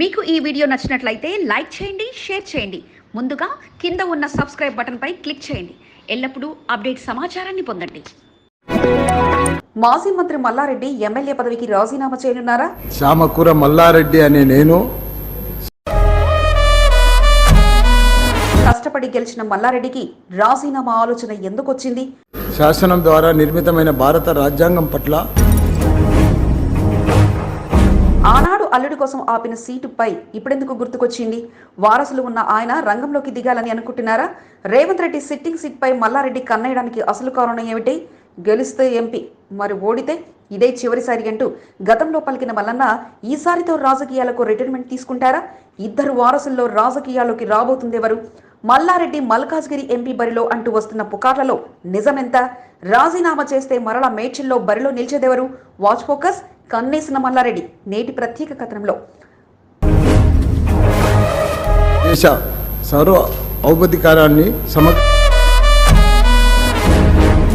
మీకు ఈ వీడియో నచ్చినట్లయితే లైక్ చేయండి షేర్ చేయండి. ముందుగా కింద ఉన్న సబ్స్క్రైబ్ బటన్పై క్లిక్ చేయండి. ఎల్లప్పుడూ అప్డేట్ సమాచారాన్ని పొందండి. మాజీ మంత్రి మల్లారెడ్డి ఎమ్మెల్యే పదవికి రాజీనామా చేయనున్నారా? చామకూర మల్లారెడ్డి అనే నేను. కష్టపడి గెలిచిన మల్లారెడ్డికి రాజీనామా ఆలోచన ఎందుకు వచ్చింది శాసనం ద్వారా నిర్మితమైన భారత రాజ్యాంగం పట్ల ఆనాడు అల్లుడి కోసం ఆపిన సీటుపై ఇప్పుడెందుకు గుర్తుకొచ్చింది? వారసులు ఉన్న ఆయన రంగంలోకి దిగాలని అనుకుంటున్నారా? రేవంత్ రెడ్డి సిట్టింగ్ సీట్పై మల్లారెడ్డి కన్నేయడానికి అసలు కారణం ఏమిటి? గెలిస్తే ఎంపీ మరి ఓడితే? ఇదే చివరిసారి అంటూ గతంలో పలికిన మల్లన్న ఈసారితో రాజకీయాలకు రిటైర్మెంట్ తీసుకుంటారా? ఇద్దరు వారసుల్లో రాజకీయాల్లోకి రాబోతుందెవరు మల్లారెడ్డి మల్కాజ్గిరి ఎంపీ బరిలో అంటూ వస్తున్న పుకార్లలో నిజమెంత? రాజీనామా చేస్తే మరల మేడ్చిల్లో బరిలో నిలిచేదెవరు? Watch focus? కన్నేసిన మల్లారెడ్డి నేటి ప్రత్యేక కథనంలో. దేశ సర్వ ఔపధికారాన్ని సమ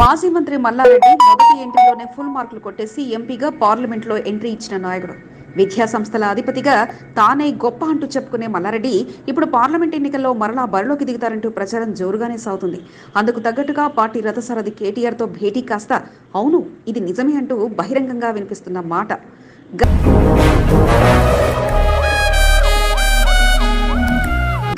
మాజీ మంత్రి మల్లారెడ్డి మొదటి ఎంట్రీలోనే ఫుల్ మార్కులు కొట్టేసి ఎంపీగా పార్లమెంట్లో ఎంట్రీ ఇచ్చిన నాయకుడు. విద్యా సంస్థల అధిపతిగా తానే గొప్ప అంటూ చెప్పుకునే మల్లారెడ్డి ఇప్పుడు పార్లమెంట్ ఎన్నికల్లో మరలా బరిలోకి దిగుతారంటూ ప్రచారం జోరుగానే సాగుతుంది. అందుకు తగ్గట్టుగా పార్టీ రథసారథి కేటీఆర్తో భేటీ కాస్త అవును ఇది నిజమే అంటూ బహిరంగంగా వినిపిస్తున్న మాట.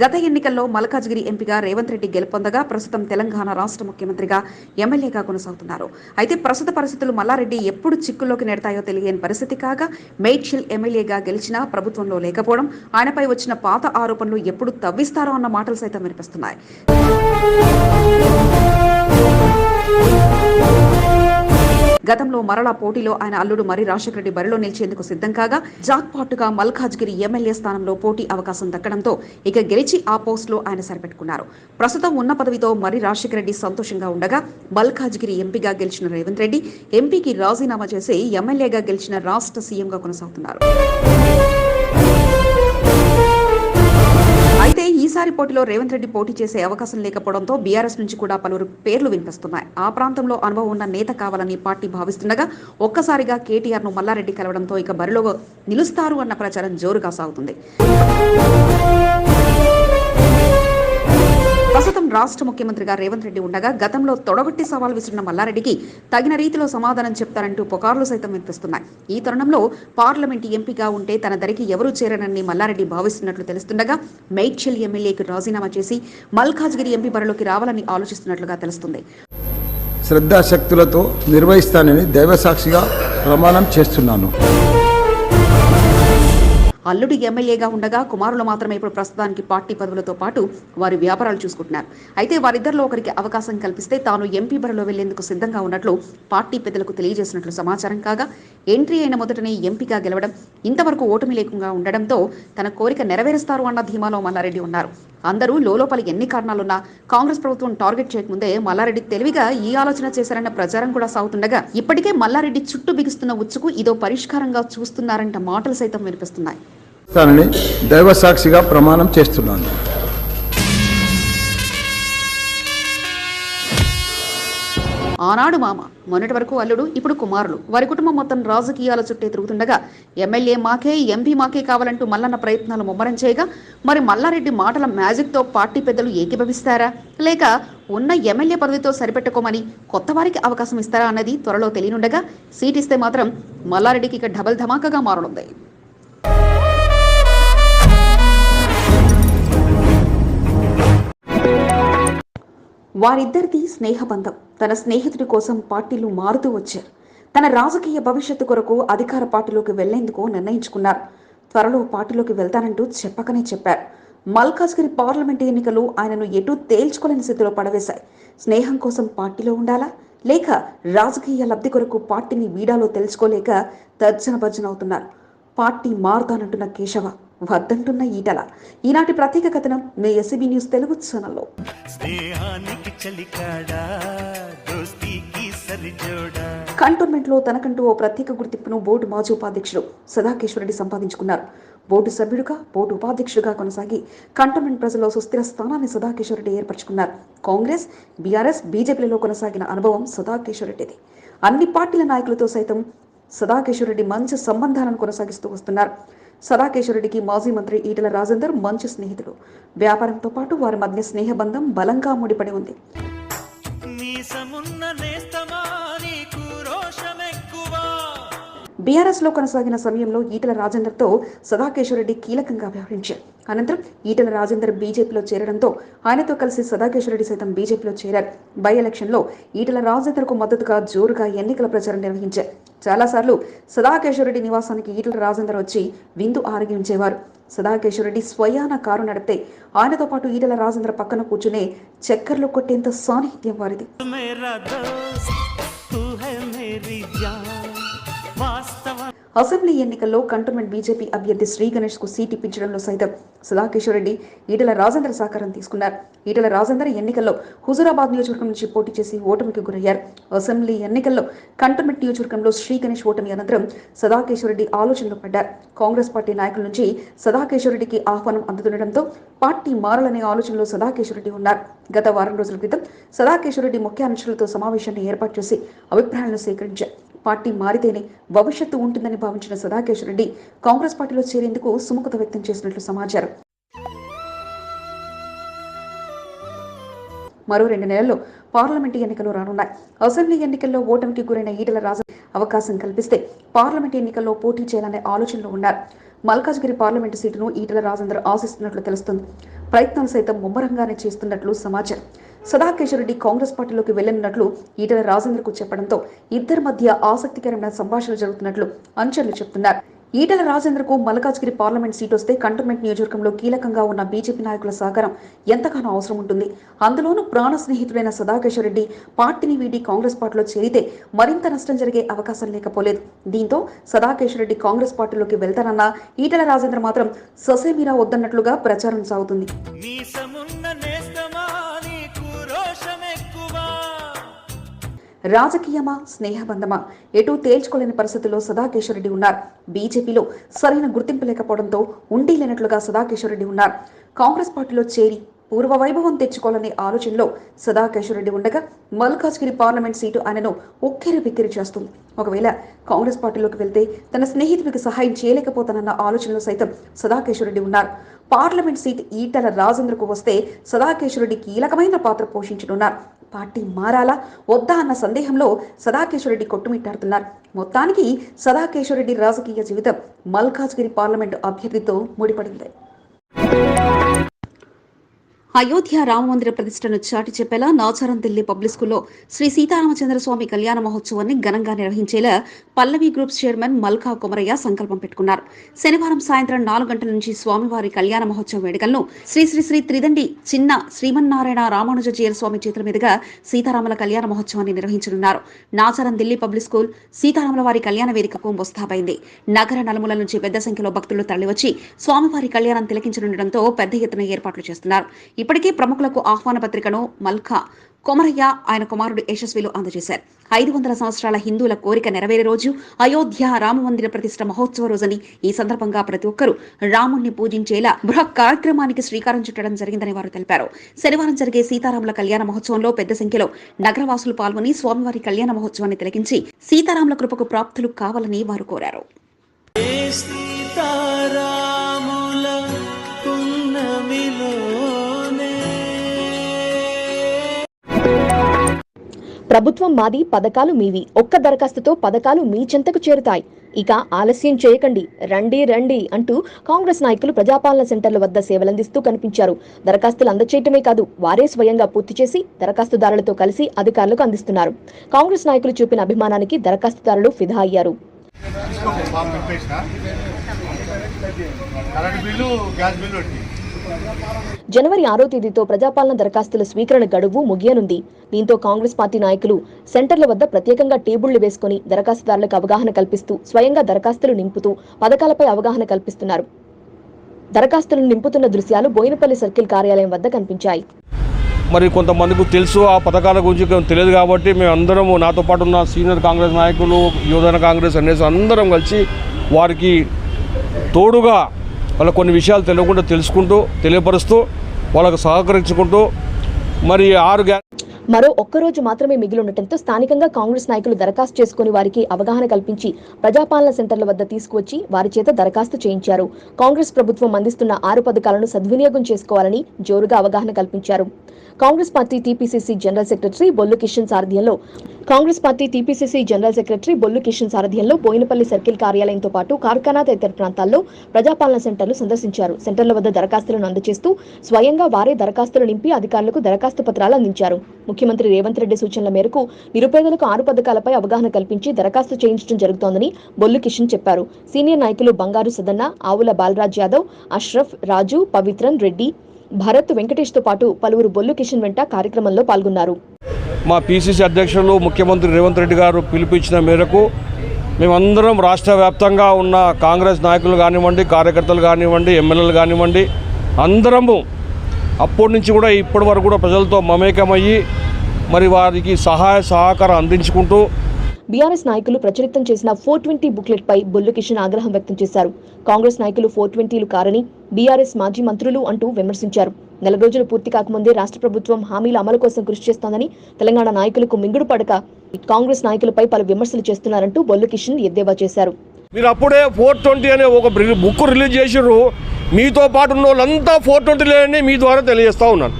గత ఎన్నికల్లో మల్కాజ్గిరి ఎంపీగా రేవంత్ రెడ్డి గెలుపొందగా ప్రస్తుతం తెలంగాణ రాష్ట్ర ముఖ్యమంత్రిగా ఎమ్మెల్యేగా కొనసాగుతున్నారు. అయితే ప్రస్తుత పరిస్థితులు మల్లారెడ్డి ఎప్పుడు చిక్కుల్లోకి నెడతాయో తెలియని పరిస్థితి కాగా మేడ్చిల్ ఎమ్మెల్యేగా గెలిచినా ప్రభుత్వంలో లేకపోవడం ఆయనపై వచ్చిన పాత ఆరోపణలు ఎప్పుడు తవ్విస్తారో అన్న మాటలు సైతం వినిపిస్తున్నాయి. గతంలో మరలా పోటీలో ఆయన అల్లుడు మరి రాజశేఖర రెడ్డి బరిలో నిలిచేందుకు సిద్ధం కాగా జాక్ పాటుగా మల్కాజ్గిరి ఎమ్మెల్యే స్థానంలో పోటీ అవకాశం దక్కడంతో ఇక గెలిచి ఆ పోస్టులో ఆయన సరిపెట్టుకున్నారు. ప్రస్తుతం ఉన్న పదవితో మరి రాజశేఖర రెడ్డి సంతోషంగా ఉండగా మల్కాజ్గిరి ఎంపీగా గెలిచిన రేవంత్ రెడ్డి ఎంపీకి రాజీనామా చేసి ఎమ్మెల్యేగా గెలిచిన రాష్ట్ర సీఎంగా కొనసాగుతున్నారు. అయితే ఈసారి పోటీలో రేవంత్ రెడ్డి పోటీ చేసే అవకాశం లేకపోవడంతో బీఆర్ఎస్ నుంచి కూడా పలువురు పేర్లు వినిపిస్తున్నాయి. ఆ ప్రాంతంలో అనుభవం ఉన్న నేత కావాలని పార్టీ భావిస్తుండగా ఒక్కసారిగా కేటీఆర్ను మల్లారెడ్డి కలవడంతో ఇక బరిలో నిలుస్తారు అన్న ప్రచారం జోరుగా సాగుతుంది. ప్రస్తుతం రాష్ట్ర ముఖ్యమంత్రిగా రేవంత్ రెడ్డి ఉండగా గతంలో తొడగొట్టి సవాల్ విసిరిన మల్లారెడ్డికి తగిన రీతిలో సమాధానం చెప్తారంటూ పుకార్లు సైతం వినిపిస్తున్నాయి. ఈ తరుణంలో పార్లమెంట్ ఎంపీగా ఉంటే తన దరికి ఎవరూ చేరనని మల్లారెడ్డి భావిస్తున్నట్లు తెలుస్తుండగా మేడ్చల్ ఎమ్మెల్యేకి రాజీనామా చేసి మల్కాజ్గిరి ఎంపీ బరిలోకి రావాలని ఆలోచిస్తున్నట్లుగా తెలుస్తుంది. శ్రద్ధాశక్తులతో నిర్వహిస్తానని దైవసాక్షిగా ప్రమాణం చేస్తున్నాను. అల్లుడు ఎమ్మెల్యేగా ఉండగా కుమారులు మాత్రమే ఇప్పుడు ప్రస్తుతానికి పార్టీ పదవులతో పాటు వారి వ్యాపారాలు చూసుకుంటున్నారు. అయితే వారిద్దరిలో ఒకరికి అవకాశం కల్పిస్తే తాను ఎంపీ బరిలో వెళ్ళేందుకు సిద్ధంగా ఉన్నట్లు పార్టీ పెద్దలకు తెలియజేసినట్లు సమాచారం కాగా ఎంట్రీ అయిన మొదటనే ఎంపీగా గెలవడం ఇంతవరకు ఓటమి లేకుండా ఉండడంతో తన కోరిక నెరవేరుస్తారు అన్న ధీమాలో మల్లారెడ్డి ఉన్నారు. అందరూ లోలోపలి ఎన్ని కారణాలున్నా కాంగ్రెస్ ప్రభుత్వం టార్గెట్ చేయకముందే మల్లారెడ్డి తెలివిగా ఈ ఆలోచన చేశారన్న ప్రచారం కూడా సాగుతుండగా ఇప్పటికే మల్లారెడ్డి చుట్టూ బిగుస్తున్న ఉచ్చుకు ఇదో పరిష్కారంగా చూస్తున్నారంట మాటలు సైతం వినిపిస్తున్నాయి. దైవ సాక్షిగా ప్రమాణం చేస్తున్నాను. ఆనాడు మామ మొన్నటి వరకు అల్లుడు ఇప్పుడు కుమారులు. వారి కుటుంబం మొత్తం రాజకీయాల చుట్టే తిరుగుతుండగా ఎమ్మెల్యే మాకే ఎంపీ మాకే కావాలంటూ మల్లన్న ప్రయత్నాలు ముమ్మరం చేయగా మరి మల్లారెడ్డి మాటల మ్యాజిక్తో పార్టీ పెద్దలు ఏకీభవిస్తారా? లేక ఉన్న ఎమ్మెల్యే పదవితో సరిపెట్టుకోమని కొత్త వారికి అవకాశం ఇస్తారా అన్నది త్వరలో తెలియనుండగా సీట్ ఇస్తే మాత్రం మల్లారెడ్డికి ఇక డబల్ ధమాకాగా మారనుంది. వారిద్దరిది స్నేహబంధం. తన స్నేహితుడి కోసం పార్టీలు మారుతూ వచ్చారు. తన రాజకీయ భవిష్యత్తు కొరకు అధికార పార్టీలోకి వెళ్ళేందుకు నిర్ణయించుకున్నారు. త్వరలో పార్టీలోకి వెళ్తానంటూ చెప్పకనే చెప్పారు. మల్కాజ్గిరి పార్లమెంటు ఎన్నికలు ఆయనను ఎటూ తేల్చుకోలేని స్థితిలో పడవేశాయి. స్నేహం కోసం పార్టీలో ఉండాలా? లేక రాజకీయ లబ్ధి కొరకు పార్టీని వీడాలో తెలుసుకోలేక తర్జన భర్జన అవుతున్నారు. పార్టీ మారుతానంటున్న కేశవ వద్దంటున్న ఈటల. ఈనాటి ప్రత్యేక కథనం మీ ఎస్సీబీ న్యూస్ తెలుగు ఛానల్లో. స్నేహానికి చలికాడా దోస్తీకి సరిజోడా? కంటోన్మెంట్లో తనకంటూ ఓ ప్రత్యేక గుర్తింపును బోర్డు మాజీ ఉపాధ్యక్షుడు సదాకేశ్వరరెడ్డి సంపాదించుకున్నారు. బోర్డు సభ్యుడిగా బోర్డు ఉపాధ్యక్షుడిగా కొనసాగి కంటోన్మెంట్ ప్రజల్లో సుస్థిర స్థానాన్ని సదాకేశ్వరరెడ్డి ఏర్పరచుకున్నారు. కాంగ్రెస్ బీఆర్ఎస్ బీజేపీలలో కొనసాగిన అనుభవం సదాకేశ్వరరెడ్డిది అన్ని పార్టీల నాయకులతో సైతం సదాకేశ్వరరెడ్డి మంచి సంబంధాలను కొనసాగిస్తూ వస్తున్నారు. సదాకేశ్వరరెడ్డికి మాజీ మంత్రి ఈటల రాజేందర్ మంచి స్నేహితుడు. వ్యాపారంతో పాటు వారి మధ్య స్నేహబంధం బలంగా ముడిపడి ఉంది. బీఆర్ఎస్లో కొనసాగిన సమయంలో ఈటల రాజేందర్తో సదాకేశ్వరరెడ్డి కీలకంగా వ్యవహరించారు. అనంతరం ఈటల రాజేందర్ బీజేపీలో చేరడంతో ఆయనతో కలిసి సదాకేశ్వరరెడ్డి సైతం బీజేపీలో చేరారు. బై ఎలక్షన్లో ఈటల రాజేందర్కు మద్దతుగా జోరుగా ఎన్నికల ప్రచారం నిర్వహించారు. చాలాసార్లు సదాకేశ్వరరెడ్డి నివాసానికి ఈటల రాజేందర్ వచ్చి విందు ఆరగించేవారు. సదాకేశ్వరరెడ్డి స్వయాన కారు నడిపితే ఆయనతో పాటు ఈటల రాజేంద్ర పక్కన కూర్చునే చక్కర్లు కొట్టేంత సాన్నిహిత్యం వారిది. అసెంబ్లీ ఎన్నికల్లో కంటోన్మెంట్ బీజేపీ అభ్యర్థి శ్రీ గణేష్కు సీట్ ఇప్పించడంలో సైతం సదాకిషోర్ రెడ్డి ఈటల రాజేందర్ సహకారం తీసుకున్నారు. ఈటల రాజేందర్ ఎన్నికల్లో హుజూరాబాద్ నియోజకవర్గం నుంచి పోటీ చేసి ఓటమికి గురయ్యారు. అసెంబ్లీ ఎన్నికల్లో కంటోన్మెంట్ నియోజకవర్గంలో శ్రీ గణేష్ ఓటమి అనంతరం సదాకేశ్వరెడ్డి ఆలోచనలో పడ్డారు. కాంగ్రెస్ పార్టీ నాయకుల నుంచి సదాకేశ్వరెడ్డికి ఆహ్వానం అందుతుండటంతో పార్టీ మారాలనే ఆలోచనలో సదాకేశ్వర రెడ్డి ఉన్నారు. గత వారం రోజుల క్రితం సదాకేశ్వరెడ్డి ముఖ్య అనుచరులతో సమావేశాన్ని ఏర్పాటు చేసి అభిప్రాయాలను సేకరించారు. పార్టీ మారితేనే భవిష్యత్తు ఉంటుందని భావించిన సదాకేశ్వర రెడ్డి కాంగ్రెస్ పార్టీలో చేరేందుకు సుముఖత వ్యక్తం చేసినట్లు సమాచారం. మరో రెండు నెలల్లో పార్లమెంటు ఎన్నికలు రానున్నాయి. అసెంబ్లీ ఎన్నికల్లో ఓటమికి గురైన ఈటల రాజు అవకాశం కల్పిస్తే పార్లమెంట్ ఎన్నికల్లో పోటీ చేయాలనే ఆలోచనలో ఉన్నారు. మల్కాజ్గిరి పార్లమెంటు సీటును ఈటల రాజేందర్ ఆశిస్తున్నట్లు తెలుస్తుంది. ప్రయత్నాలు సైతం ముమ్మరంగానే చేస్తున్నట్లు సమాచారం. సదాకేశ్వర రెడ్డి కాంగ్రెస్ పార్టీలోకి వెళ్ళనున్నట్లు ఈటల రాజేంద్రకు చెప్పడంతో ఇద్దరి మధ్య ఆసక్తికరమైన సంభాషణ జరుగుతున్నట్లు అంచనలు చెబుతున్నారు ఈటల రాజేంద్రకు మల్కాజ్గిరి పార్లమెంట్ సీట్ వస్తే కంటోన్మెంట్ నియోజకవర్గంలో కీలకంగా ఉన్న బీజేపీ నాయకుల సహకారం ఎంతగానో అవసరం ఉంటుంది. అందులోనూ ప్రాణ స్నేహితుడైన సదాకేశ్వర రెడ్డి పార్టీని వీడి కాంగ్రెస్ పార్టీలో చేరితే మరింత నష్టం జరిగే అవకాశం లేకపోలేదు. దీంతో సదాకేశ్వర రెడ్డి కాంగ్రెస్ పార్టీలోకి వెళ్తానన్న ఈటల రాజేంద్ర మాత్రం ససేమీరా వద్దన్నట్లుగా ప్రచారం సాగుతుంది. రాజకీయమా? స్నేహబంధమా? ఎటూ తేల్చుకోలేని పరిస్థితుల్లో సదాకేశ్వరరెడ్డి ఉన్నారు. బీజేపీలో సరైన గుర్తింపు లేకపోవడంతో ఉండి లేనట్లుగా సదాకేశ్వరరెడ్డి ఉన్నారు. కాంగ్రెస్ పార్టీలో చేరి పూర్వ వైభవం తెచ్చుకోవాలనే ఆలోచనలో సదాకేశ్వరరెడ్డి ఉండగా మల్కాజ్గిరి పార్లమెంట్ సీటు ఆయనను ఉక్కిరి బిక్కిరి చేస్తుంది. ఒకవేళ కాంగ్రెస్ పార్టీలోకి వెళ్తే తన స్నేహితుడికి సహాయం చేయలేకపోతానన్న ఆలోచనలో సైతం సదాకేశ్వరరెడ్డి ఉన్నారు. పార్లమెంట్ సీట్ ఈటల రాజేంద్రకు వస్తే సదాకేశ్వరరెడ్డి కీలకమైన పాత్ర పోషించనున్నారు. పార్టీ మారాలా? వద్దా అన్న సందేహంలో సదాకేశ్వరరెడ్డి కొట్టుమిట్టాడుతున్నారు. మొత్తానికి సదాకేశ్వరరెడ్డి రాజకీయ జీవితం మల్కాజ్గిరి పార్లమెంటు అభ్యర్థితో ముడిపడింది. అయోధ్య రామమందిర ప్రతిష్టను చాటి చెప్పేలా నాచారం ఢిల్లీ పబ్లిక్ స్కూల్లో శ్రీ సీతారామచంద్ర స్వామి కళ్యాణ మహోత్సవాన్ని ఘనంగా నిర్వహించేలా పల్లవి గ్రూప్స్ చైర్మన్ మల్కా కొమరయ్య సంకల్పం పెట్టుకున్నారు. శనివారం సాయంత్రం నాలుగు గంటల నుంచి స్వామివారి కళ్యాణ మహోత్సవ వేడుకలను శ్రీ శ్రీ శ్రీ త్రిదండి చిన్న శ్రీమన్నారాయణ రామానుజీయర్ స్వామి చేతుల మీదుగా సీతారాముల కళ్యాణ మహోత్సవాన్ని నిర్వహించనున్నారు. నాచారం ఢిల్లీ పబ్లిక్ స్కూల్ సీతారాముల వారి కళ్యాణ వేదికకు ముస్తాబైంది. నగర నలుమూల నుంచి పెద్ద సంఖ్యలో భక్తులు తరలివచ్చి స్వామివారి కళ్యాణం తిలకించనుండటంతో పెద్ద ఎత్తున ఏర్పాట్లు చేస్తున్నారు. ఇప్పటికే ప్రముఖులకు ఆహ్వాన పత్రికను మల్కా కొమరయ్య ఆయన కుమారుడు యశస్విలు అందజేశారు. ఐదు వందల సంవత్సరాల హిందువుల కోరిక నెరవేరే రోజు అయోధ్య రామమందిర ప్రతిష్ట మహోత్సవ రోజని ఈ సందర్భంగా ప్రతి ఒక్కరూ రాముణ్ణి పూజించేలా బృహత్ కార్యక్రమానికి శ్రీకారం చుట్టడం జరిగిందని వారు తెలిపారు. శనివారం జరిగే సీతారాముల కళ్యాణ మహోత్సవంలో పెద్ద సంఖ్యలో నగరవాసులు పాల్గొని స్వామివారి కళ్యాణ మహోత్సవాన్ని తిలకించి సీతారాముల కృపకు ప్రాప్తులు కావాలని వారు కోరారు. ప్రభుత్వం మాది పథకాలు మీవి. ఒక్క దరఖాస్తుతో పథకాలు మీ చెంతకు చేరుతాయి. ఇక ఆలస్యం చేయకండి. రండి రండి అంటూ కాంగ్రెస్ నాయకులు ప్రజాపాలన సెంటర్ల వద్ద సేవలందిస్తూ కనిపించారు. దరఖాస్తులు అందచేయటమే కాదు వారే స్వయంగా పూర్తి చేసి దరఖాస్తుదారులతో కలిసి అధికారులకు అందిస్తున్నారు. కాంగ్రెస్ నాయకులు చూపిన అభిమానానికి దరఖాస్తుదారులు ఫిదా అయ్యారు. కరెంట్ బిల్లు గ్యాస్ బిల్లు జనవరి ఆరో తేదీతో ప్రజాపాలన దరఖాస్తుల స్వీకరణ గడువు ముగియనుంది. దీంతో కాంగ్రెస్ పార్టీ నాయకులు సెంటర్ల వద్ద ప్రత్యేకంగా టేబుళ్ళు వేసుకుని దరఖాస్తుదారులకు అవగాహన కల్పిస్తూ స్వయంగా దరఖాస్తులు నింపుతూ పథకాలపై అవగాహన కల్పిస్తున్నారు. దరఖాస్తులను నింపుతున్న దృశ్యాలు బోయినపల్లి సర్కిల్ కార్యాలయం వద్ద కనిపించాయి. మరి కొంతమందికి తెలుసు ఆ పథకాల గురించి తెలియదు కాబట్టి మేము అందరము నాతో పాటు ఉన్న సీనియర్ కాంగ్రెస్ నాయకులు యువజన కాంగ్రెస్ అనేసి అందరం కలిసి వారికి తోడుగా వాళ్ళ కొన్ని విషయాలు తెలియకుండా తెలుసుకుంటూ తెలియపరుస్తూ వాళ్ళకు సహకరించుకుంటూ మరి ఆరు మరో ఒక్కరోజు మాత్రమే మిగిలిండటంతో స్థానికంగా కాంగ్రెస్ నాయకులు దరఖాస్తు చేసుకుని వారికి అవగాహన కల్పించి ప్రజాపాలన సెంటర్ల వద్ద తీసుకువచ్చి వారి చేత దరఖాస్తు చేయించారు. కాంగ్రెస్ ప్రభుత్వం అందిస్తున్న ఆరు పథకాలను సద్వినియోగం చేసుకోవాలని జోరుగా అవగాహన కల్పించారు. Congress party TPCC general secretary Bollu Kishan సారథ్యంలో Congress party TPCC general secretary Bollu Kishan సారథ్యంలో బోయినపల్లి సర్కిల్ కార్యాలయంతో పాటు కార్ఖానా తదితర ప్రాంతాల్లో ప్రజాపాలన సెంటర్లు సందర్శించారు. సెంటర్ల వద్ద దరఖాస్తులను అందజేస్తూ స్వయంగా వారే దరఖాస్తులు నింపి అధికారులకు దరఖాస్తు పత్రాలు అందించారు. ముఖ్యమంత్రి రేవంత్ రెడ్డి సూచనల మేరకు నిరుపేదలకు ఆరు పథకాలపై అవగాహన కల్పించి దరఖాస్తు చేయించడం జరుగుతోందని బొల్లు కిషన్ చెప్పారు. సీనియర్ నాయకులు బంగారు సదన్న ఆవుల బాలరాజ్ యాదవ్ అష్రఫ్ రాజు పవిత్రన్ రెడ్డి భరత్ వెంకటేష్తో పాటు పలువురు బొల్లు కిషన్ వెంట కార్యక్రమంలో పాల్గొన్నారు. మా పిసిసి అధ్యక్షులు ముఖ్యమంత్రి రేవంత్ రెడ్డి గారు పిలిపించిన మేరకు మేమందరం రాష్ట్ర వ్యాప్తంగా ఉన్న కాంగ్రెస్ నాయకులు కానివ్వండి కార్యకర్తలు కానివ్వండి ఎమ్మెల్యేలు కానివ్వండి అందరము అప్పటి నుంచి కూడా ఇప్పటి వరకు కూడా ప్రజలతో మమేకమయ్యి మరి వారికి సహాయ సహకారం అందించుకుంటూ బీఆర్ఎస్ నాయకులు ప్రచురితం చేసిన ఫోర్ ట్వంటీ బుక్లెట్ పై బొల్లు కిషన్ ఆగ్రహం వ్యక్తం చేశారు. కాంగ్రెస్ నాయకులు ఫోర్ ట్వంటీలు కారని బీఆర్ఎస్ మాజీ మంత్రులు అంటూ విమర్శించారు. నెల రోజులు పూర్తి కాకముందే రాష్ట్ర ప్రభుత్వం హామీల అమలు కోసం కృషి చేస్తోందని తెలంగాణ నాయకులకు మింగుడు పడక కాంగ్రెస్ నాయకులపై పలు విమర్శలు చేస్తున్నారంటూ బొల్లు కిషన్ ఎద్దేవా చేశారు. మీరు అప్పుడే ఫోర్ ట్వంటీ అనే ఒక బుక్ రిలీజ్ చేసిర్రు. మీతో పాటు ఉన్న వాళ్ళంతా ఫోర్ ట్వంటీ లేని మీ ద్వారా తెలియజేస్తా ఉన్నాను.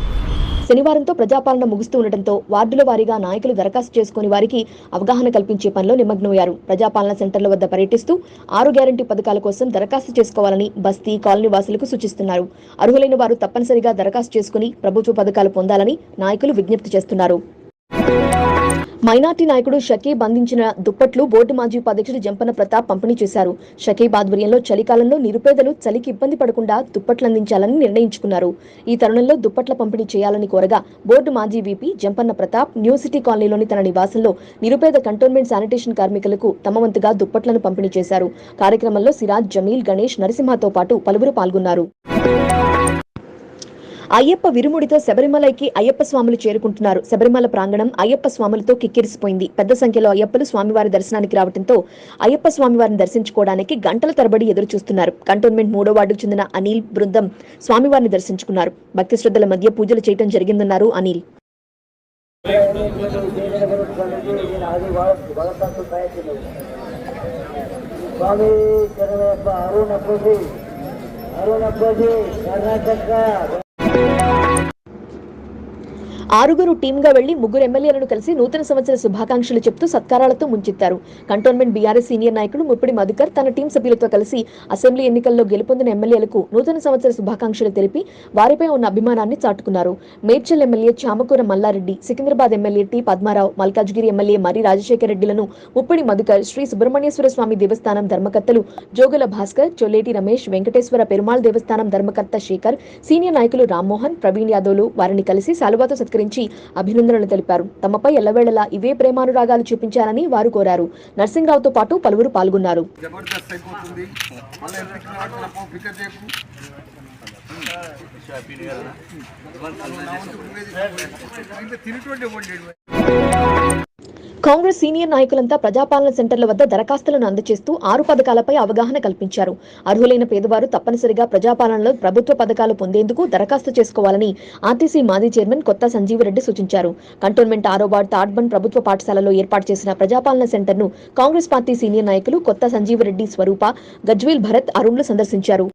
శనివారంతో ప్రజాపాలన ముగుస్తూ ఉండటంతో వార్డుల వారీగా నాయకులు దరఖాస్తు చేసుకుని వారికి అవగాహన కల్పించే పనిలో నిమగ్నమయ్యారు. ప్రజాపాలన సెంటర్ల వద్ద పర్యటిస్తూ ఆరు గ్యారంటీ పథకాల కోసం దరఖాస్తు చేసుకోవాలని బస్తీ కాలనీ వాసులకు సూచిస్తున్నారు. అర్హులైన వారు తప్పనిసరిగా దరఖాస్తు చేసుకుని ప్రభుత్వ పథకాలు పొందాలని నాయకులు విజ్ఞప్తి చేస్తున్నారు. మైనార్టీ నాయకుడు షకీబ్ అందించిన దుప్పట్లు బోర్డు మాజీ ఉపాధ్యక్షుడు జంపన ప్రతాప్ పంపిణీ చేశారు. షకీబ్ ఆధ్వర్యంలో చలికాలంలో నిరుపేదలు చలికి ఇబ్బంది పడకుండా దుప్పట్లు అందించాలని నిర్ణయించుకున్నారు. ఈ తరుణంలో దుప్పట్ల పంపిణీ చేయాలని కోరగా బోర్డు మాజీ VP Jampanna Pratap new city కాలనీలోని తన నివాసంలో నిరుపేద కంటోన్మెంట్ శానిటేషన్ కార్మికులకు తమ వంతుగా దుప్పట్లను పంపిణీ చేశారు. కార్యక్రమంలో సిరాజ్ జమీల్ గణేష్ నరసింహతో పాటు పలువురు పాల్గొన్నారు. అయ్యప్ప విరుముడితో శబరిమలకి అయ్యప్ప స్వాములు చేరుకుంటున్నారు. శబరిమల ప్రాంగణం అయ్యప్ప స్వాములతో కిక్కిరిసిపోయింది. పెద్ద సంఖ్యలో అయ్యప్పలు స్వామివారి దర్శనానికి రావడంతో అయ్యప్ప స్వామివారిని దర్శించుకోవడానికి గంటల తరబడి ఎదురు చూస్తున్నారు. కంటోన్మెంట్ మూడో వార్డుకు చెందిన అనిల్ బృందం స్వామివారిని దర్శించుకున్నారు. భక్తి శ్రద్ధల మధ్య పూజలు చేయడం జరిగిందన్నారు అనిల్. స్వామి శరణయ్యప్ప అరుణ్ అరుణ్ అప్పోజి కర్ణాటక ఆరుగురు టీంగా వెళ్ళి ముగ్గురు ఎమ్మెల్యేలను కలిసి నూతన సంవత్సర శుభాకాంక్షలు చెప్తూ సత్కారాలతో ముంచెత్తారు. కంటోన్మెంట్ బీఆర్ఎస్ సీనియర్ నాయకుడు ముప్పిడి మధుకర్ తన టీం సభ్యులతో కలిసి అసెంబ్లీ ఎన్నికల్లో గెలుపొందిన ఎమ్మెల్యేలకు నూతన సంవత్సర శుభాకాంక్షలు తెలిపి వారిపై ఉన్న అభిమానాన్ని చాటుకున్నారు. Medchal MLA Chamakura Mallareddy Secunderabad MLA T Padmarao Malkajgiri MLA Marri Rajasekhara రెడ్డిలను Muppidi Madhukar Shri Subrahmanyeswara Swamy దేవస్థానం ధర్మకర్తలు జోగుల భాస్కర్ చొల్లేటి రమేష్ వెంకటేశ్వర పెరుమాళ్ దేవస్థానం ధర్మకర్త శేఖర్ సీనియర్ నాయకులు రామ్మోహన్ ప్రవీణ్ యాదవ్లు వారిని కలిసి శాలువాతో సత్కరించి అభినందనలు తెలిపారు తమపై ఎల్లవేళలా ఇవే ప్రేమానురాగాలు చూపించాలని వారు కోరారు నర్సింగ్రావుతో పాటు పలువురు పాల్గొన్నారు కాంగ్రెస్ సీనియర్ నాయకులంతా ప్రజాపాలన సెంటర్ల వద్ద దరఖాస్తులను అందజేస్తూ ఆరు పథకాలపై అవగాహన కల్పించారు. అర్హులైన పేదవారు తప్పనిసరిగా ప్రజాపాలనలో ప్రభుత్వ పథకాలు పొందేందుకు దరఖాస్తు చేసుకోవాలని ఆర్టీసీ మాజీ చైర్మన్ కొత్త సంజీవరెడ్డి సూచించారు. కంటోన్మెంట్ ఆరో తాడ్బన్ ప్రభుత్వ పాఠశాలలో ఏర్పాటు చేసిన ప్రజాపాలన సెంటర్ను కాంగ్రెస్ పార్టీ సీనియర్ నాయకులు కొత్త సంజీవరెడ్డి స్వరూప గజ్వేల్ భరత్ అరుణ్లు సందర్శించారు.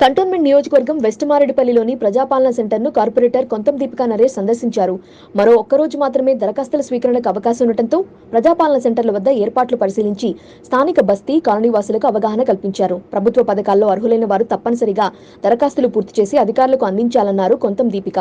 కంటోన్మెంట్ నియోజకవర్గం వెస్ట్ మారేడుపల్లిలోని ప్రజాపాలన సెంటర్ను కార్పొరేటర్ కొంతం దీపికా నరేష్ సందర్శించారు. మరో ఒక్కరోజు మాత్రమే దరఖాస్తుల స్వీకరణకు అవకాశం ఉండటంతో ప్రజాపాలన సెంటర్ల వద్ద ఏర్పాట్లు పరిశీలించి స్థానిక బస్తీ కాలనీవాసులకు అవగాహన కల్పించారు. ప్రభుత్వ పథకాల్లో అర్హులైన వారు తప్పనిసరిగా దరఖాస్తులు పూర్తి చేసి అధికారులకు అందించాలన్నారు కొంతం దీపిక.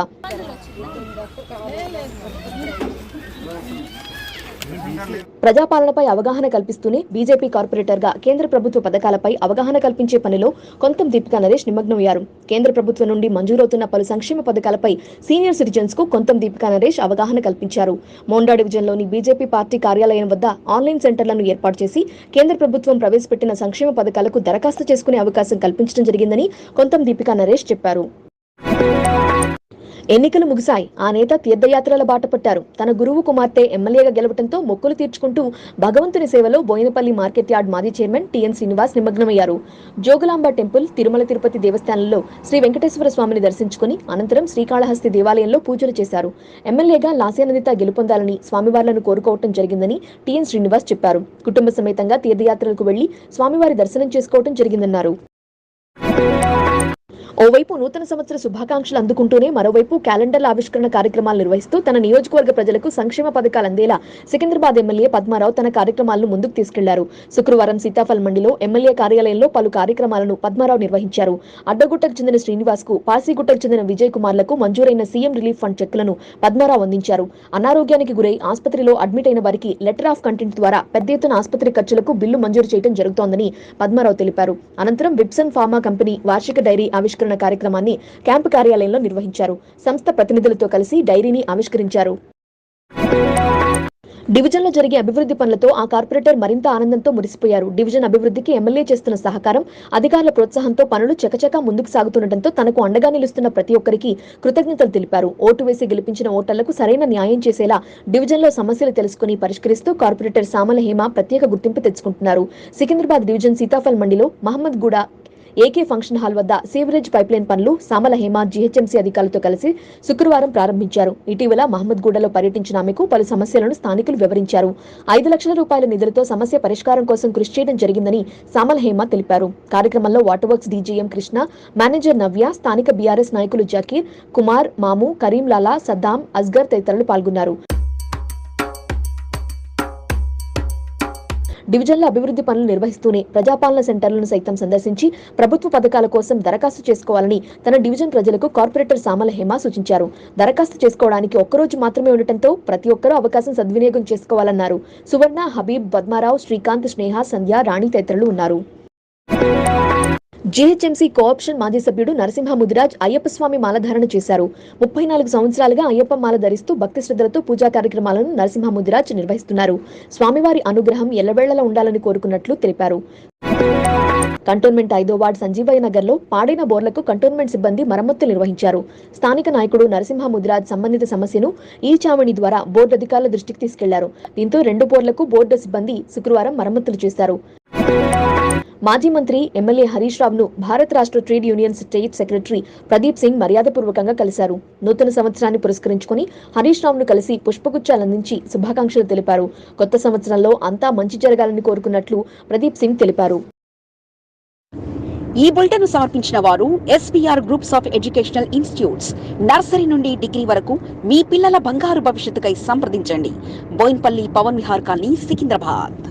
ప్రజాపాలనపై అవగాహన కల్పిస్తూనే బీజేపీ కార్పొరేటర్గా కేంద్ర ప్రభుత్వ పథకాలపై అవగాహన కల్పించే పనిలో కొంతం దీపికా నరేష్ నిమగ్నమయ్యారు. కేంద్ర ప్రభుత్వం నుండి మంజూరవుతున్న పలు సంక్షేమ పథకాలపై సీనియర్ సిటిజన్స్కు కొంతం దీపికా నరేష్ అవగాహన కల్పించారు. మోండా డివిజన్లోని బీజేపీ పార్టీ కార్యాలయం వద్ద ఆన్లైన్ సెంటర్లను ఏర్పాటు చేసి కేంద్ర ప్రభుత్వం ప్రవేశపెట్టిన సంక్షేమ పథకాలకు దరఖాస్తు చేసుకునే అవకాశం కల్పించడం జరిగిందని కొంతం దీపికా నరేష్ చెప్పారు. ఎన్నికలు ముగిశాయి. ఆ నేత తీర్థయాత్రల బాట పట్టారు. తన గురువు కుమార్తె ఎమ్మెల్యేగా గెలవడంతో మొక్కులు తీర్చుకుంటూ భగవంతుని సేవలో బోయినపల్లి మార్కెట్ యార్డ్ మాజీ చైర్మన్ టిఎన్ శ్రీనివాస్ నిమగ్నమయ్యారు. జోగులాంబ టెంపుల్ తిరుమల తిరుపతి దేవస్థానంలో శ్రీ వెంకటేశ్వర స్వామిని దర్శించుకుని అనంతరం శ్రీకాళహస్తి దేవాలయంలో పూజలు చేశారు. ఎమ్మెల్యేగా లాస్యానందిత గెలుపొందాలని స్వామివార్లను కోరుకోవటం జరిగిందని టిఎన్ శ్రీనివాస్ చెప్పారు. కుటుంబ సమేతంగా తీర్థయాత్రలకు వెళ్ళి స్వామివారి దర్శనం చేసుకోవటం జరిగిందన్నారు. ఓవైపు నూతన సంవత్సర శుభాకాంక్షలు అందుకుంటూనే మరోవైపు క్యాలెండర్ల ఆవిష్కరణ కార్యక్రమాలు నిర్వహిస్తూ తన నియోజకవర్గ ప్రజలకు సంక్షేమ పథకాలు అందేలా సికింద్రాబాద్ ఎమ్మెల్యే పద్మారావు తన కార్యక్రమాలను ముందుకు తీసుకెళ్ళారు. శుక్రవారం సీతాఫల్ మండిలో ఎమ్మెల్యే కార్యాలయంలో పలు కార్యక్రమాలను పద్మారావు నిర్వహించారు. అడ్డగుట్టకు చెందిన శ్రీనివాస్కు పాసిగుట్టకు చెందిన విజయ్ కుమార్లకు మంజూరైన సీఎం రిలీఫ్ ఫండ్ చెక్కులను పద్మారావు అందించారు. అనారోగ్యానికి గురై ఆసుపత్రిలో అడ్మిట్ అయిన వారికి లెటర్ ఆఫ్ కంటెంట్ ద్వారా పెద్ద ఎత్తున ఆసుపత్రి ఖర్చులకు బిల్లు మంజూరు చేయడం జరుగుతోందని పద్మారావు తెలిపారు. అనంతరం విప్సన్ ఫార్మా కంపెనీ వార్షిక డైరీ ఆవిష్కరణ కార్యక్రమాన్ని క్యాంపు కార్యాలయంలో నిర్వహించారు. సంస్థ ప్రతినిధులతో కలిసి డైరీని ఆవిష్కరించారు. డివిజన్లో జరిగే అభివృద్ధి పనులతో ఆ కార్పొరేటర్ మరింత ఆనందంతో మురిసిపోయారు. డివిజన్ అభివృద్ధికి ఎమ్మెల్యే చేస్తున్న సహకారం అధికారుల ప్రోత్సాహంతో పనులు చకచకా ముందుకు సాగుతుండటంతో తనకు అండగా నిలుస్తున్న ప్రతి ఒక్కరికి కృతజ్ఞతలు తెలిపారు. ఓటు వేసి గెలిపించిన ఓటర్లకు సరైన న్యాయం చేసేలా డివిజన్లో సమస్యలు తెలుసుకుని పరిష్కరిస్తూ కార్పొరేటర్ సామల హేమ ప్రత్యేక గుర్తింపు తెచ్చుకుంటున్నారు. Secunderabad division Sitaphal మండిలో Mohammed Guda AK function hall వద్ద సీవరేజ్ పైప్లైన్ పనులు సామల హేమ జీహెచ్ఎంసీ అధికారులతో కలిసి శుక్రవారం ప్రారంభించారు. ఇటీవల మహమ్మద్గూడలో పర్యటించిన ఆమెకు పలు సమస్యలను స్థానికులు వివరించారు. ఐదు లక్షల రూపాయల నిధులతో సమస్య పరిష్కారం కోసం కృషి చేయడం జరిగిందని సామల హేమ తెలిపారు. కార్యక్రమంలో water works DGM Krishna manager Navya స్థానిక బీఆర్ఎస్ నాయకులు జకీర్ కుమార్ మాము కరీం లాలా సద్దాం అస్గర్ తదితరులు పాల్గొన్నారు. డివిజన్ల అభివృద్ధి పనులు నిర్వహిస్తూనే ప్రజాపాలన సెంటర్లను సైతం సందర్శించి ప్రభుత్వ పథకాల కోసం దరఖాస్తు చేసుకోవాలని తన డివిజన్ ప్రజలకు కార్పొరేటర్ సామల హేమ సూచించారు. దరఖాస్తు చేసుకోవడానికి ఒక్కరోజు మాత్రమే ఉండటంతో ప్రతి ఒక్కరూ అవకాశం సద్వినియోగం చేసుకోవాలన్నారు. సువర్ణ హబీబ్ పద్మారావు శ్రీకాంత్ స్నేహ సంధ్య రాణి తదితరులు ఉన్నారు. జీహెచ్ఎంసీ కోఆప్షన్ మాజీ సభ్యుడు నరసింహ ముదిరాజ్ అయ్యప్ప స్వామి మాలధారణ చేశారు. ముప్పై నాలుగు సంవత్సరాలుగా అయ్యప్ప మాల ధరిస్తూ భక్తి శ్రద్ధలతో పూజా కార్యక్రమాలను నరసింహ ముదిరాజ్ నిర్వహిస్తున్నారు. స్వామివారి అనుగ్రహం ఎల్లవేళలా ఉండాలని కోరుకున్నట్లు తెలిపారు. కంటోన్మెంట్ ఐదో వార్డ్ సంజీవయ్య నగర్లో పాడైన బోర్లకు కంటోన్మెంట్ సిబ్బంది మరమ్మతులు నిర్వహించారు. స్థానిక నాయకుడు నరసింహ ముదిరాజ్ సంబంధిత సమస్యను ఈ చావణి ద్వారా బోర్డు అధికారుల దృష్టికి తీసుకెళ్ళారు. దీంతో రెండు బోర్లకు బోర్డు సిబ్బంది శుక్రవారం మరమ్మతులు చేశారు. మాజీ మంత్రి ఎమ్మెల్యే హరీష్ రావును Bharata Rashtra trade union state secretary Pradeep Singh మర్యాదపూర్వకంగా కలిశారు. నూతన సంవత్సరాన్ని పురస్కరించుకుని హరీష్ రావును కలిసి పుష్పగుచ్చాలు అందించి శుభాకాంక్షలు తెలిపారు. కొత్త సంవత్సరంలో అంతా మంచి జరగాలని కోరుకున్నట్లు ప్రదీప్ సింగ్ తెలిపారు. ఈ బులెటిన్ సమర్పించిన వారు SPR groups of educational institutes. Nursery నుండి డిగ్రీ వరకు మీ పిల్లల బంగారు భవిష్యత్తుకై సంప్రదించండి. బోయిన్పల్లి పవన్ విహార్ కాలనీ సికింద్రాబాద్.